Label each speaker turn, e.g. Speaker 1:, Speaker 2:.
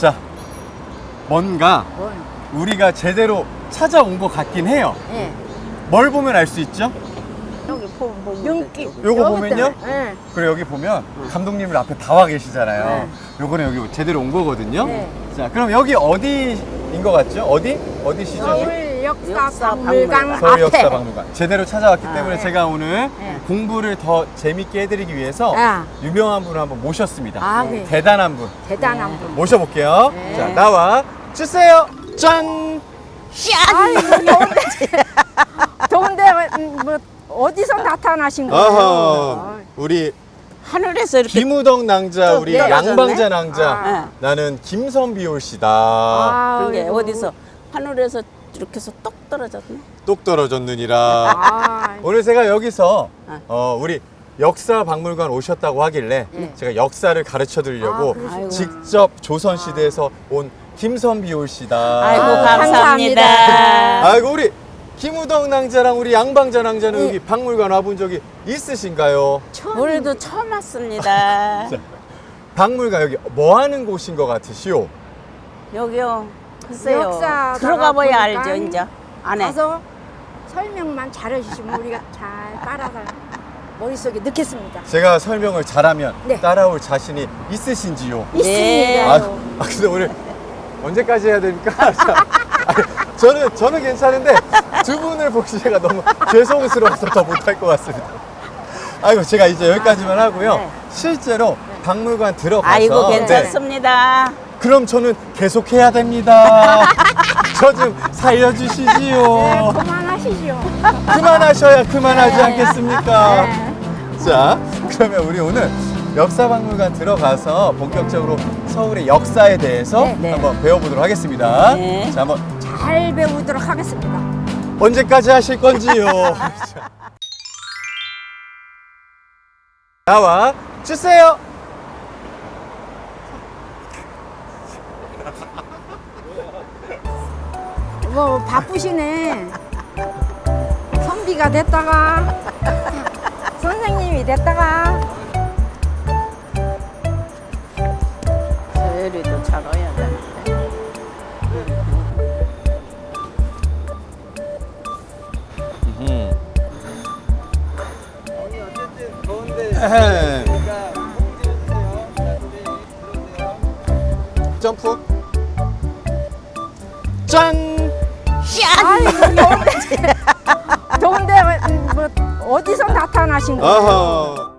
Speaker 1: 자, 뭔가
Speaker 2: 뭘?
Speaker 1: 우리가 제대로 찾아온 것 같긴 해요.
Speaker 2: 예.
Speaker 1: 뭘 보면 알 수 있죠?
Speaker 3: 여기 보면 보면
Speaker 2: 윤기.
Speaker 1: 요거
Speaker 2: 여기
Speaker 1: 보면요?
Speaker 2: 때문에. 예.
Speaker 1: 그리고 여기 보면 감독님을 앞에 다 와 계시잖아요.
Speaker 2: 네.
Speaker 1: 요거는 여기 제대로 온 거거든요.
Speaker 2: 네.
Speaker 1: 자, 그럼 여기 어디인 것 같죠? 어디? 어디시죠?
Speaker 2: 서울 역사 박물관.
Speaker 1: 서울
Speaker 2: 앞에.
Speaker 1: 역사박물관. 제대로 찾아왔기
Speaker 3: 아,
Speaker 1: 때문에
Speaker 2: 네.
Speaker 1: 제가 오늘
Speaker 2: 네.
Speaker 1: 공부를 더 재밌게 해드리기 위해서
Speaker 2: 아.
Speaker 1: 유명한 분을 한번 모셨습니다.
Speaker 2: 아, 네.
Speaker 1: 대단한 분
Speaker 2: 대단한 분.
Speaker 1: 모셔볼게요.
Speaker 2: 네.
Speaker 1: 자, 나와 주세요. 짠!
Speaker 2: 아이고 더운데 더운데 음, 뭐 어디서 나타나신 거예요?
Speaker 1: 어허, 우리
Speaker 3: 하늘에서 이렇게
Speaker 1: 김우덕 낭자,
Speaker 3: 또
Speaker 1: 우리? 양방자 낭자.
Speaker 2: 아.
Speaker 1: 나는 김선비 올시다.
Speaker 2: 아,
Speaker 3: 그게. 어디서 하늘에서 이렇게 해서 똑 떨어졌네.
Speaker 1: 똑 떨어졌느니라.
Speaker 2: 아,
Speaker 1: 오늘 제가 여기서
Speaker 3: 아.
Speaker 1: 어, 우리 역사 박물관 오셨다고 하길래
Speaker 2: 네.
Speaker 1: 제가 역사를 가르쳐 드리려고
Speaker 2: 아, 그러시구나.
Speaker 1: 직접 조선 시대에서 온 김선비 올시다.
Speaker 3: 아이고
Speaker 2: 아유,
Speaker 3: 감사합니다.
Speaker 2: 감사합니다.
Speaker 1: 아이고 우리 김우덕 낭자랑 우리 양방자 낭자는
Speaker 2: 네.
Speaker 1: 여기 박물관 와본 적이 있으신가요?
Speaker 3: 우리도 처음 왔습니다.
Speaker 1: 박물관 여기 뭐 하는 곳인 것 같으시오?
Speaker 3: 여기요. 글쎄요.
Speaker 2: 역사다가
Speaker 3: 들어가 봐야
Speaker 2: 보니까
Speaker 3: 알죠 이제 안에.
Speaker 2: 가서 설명만 잘해주시면 우리가 잘 따라서 머릿속에 넣겠습니다.
Speaker 1: 제가 설명을 잘하면
Speaker 2: 네.
Speaker 1: 따라올 자신이 있으신지요?
Speaker 3: 네.
Speaker 1: 아,
Speaker 2: 있습니다.
Speaker 1: 아, 근데 오늘 언제까지 해야 됩니까? 아니, 저는 저는 괜찮은데 두 분을 보기 제가 너무 죄송스러워서 더 못할 것 같습니다. 아이고 제가 이제 여기까지만 하고요.
Speaker 2: 네.
Speaker 1: 실제로 박물관 들어가서
Speaker 3: 아이고
Speaker 1: 네.
Speaker 3: 괜찮습니다.
Speaker 1: 그럼 저는 계속 해야 됩니다. 저 좀 살려주시지요.
Speaker 2: 네, 그만하시죠.
Speaker 1: 그만하셔야 그만하지 않겠습니까?
Speaker 2: 네.
Speaker 1: 자, 그러면 우리 오늘 역사박물관 들어가서 본격적으로 서울의 역사에 대해서
Speaker 2: 네,
Speaker 3: 네.
Speaker 1: 한번 배워보도록 하겠습니다.
Speaker 3: 네.
Speaker 1: 자, 한번
Speaker 2: 잘 배우도록 하겠습니다.
Speaker 1: 언제까지 하실 건지요? 자. 나와 주세요.
Speaker 2: 뭐 바쁘시네. 선비가 됐다가 선생님이 됐다가
Speaker 3: 저리도 잘 와야 되는데.
Speaker 1: 에헴. 점프. 짠.
Speaker 2: 아이고 더운데 더운데 음, 뭐 어디서 나타나신 거예요?
Speaker 1: 어허.